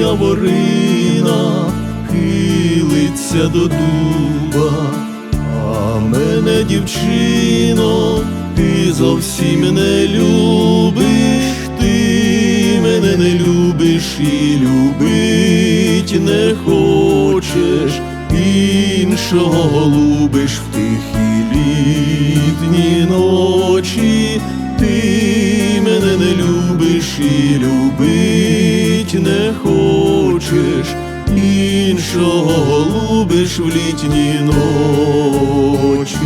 яворина хилиться до дуба, а мене, дівчино, ти зовсім не любиш, ти мене не любиш і любить не хочеш, іншого голубиш в тихі літні ночі. Ти мене не любиш і любить не хочеш іншого голубиш в літні ночі.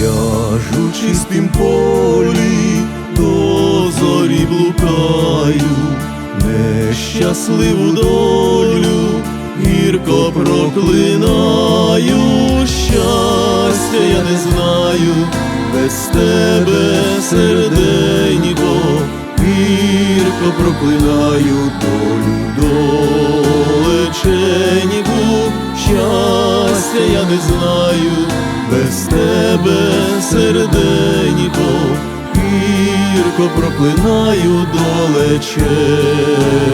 Я ж у чистім полі до зорі блукаю, нещасливу долю гірко проклинаю, щастя я не знаю, без тебе серденько, гірко проклинаю долю долеченьку, тебе серденько, гірко проклинаю долеченьку.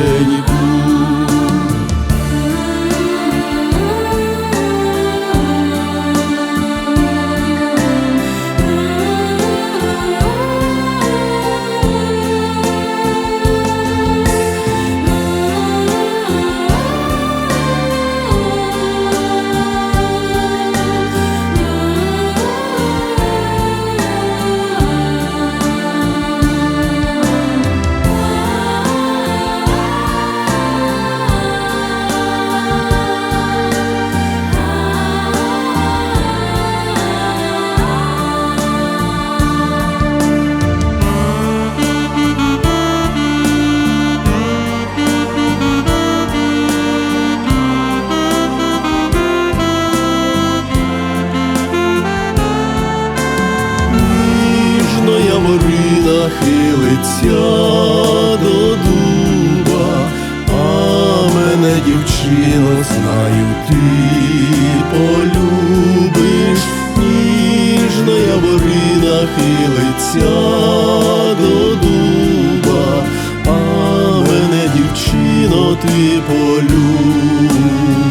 Хилиться до дуба, а мене, дівчино, знаю, ти полюбиш, ніжно яворина хилиться до дуба, а мене, дівчино, ти полюбиш.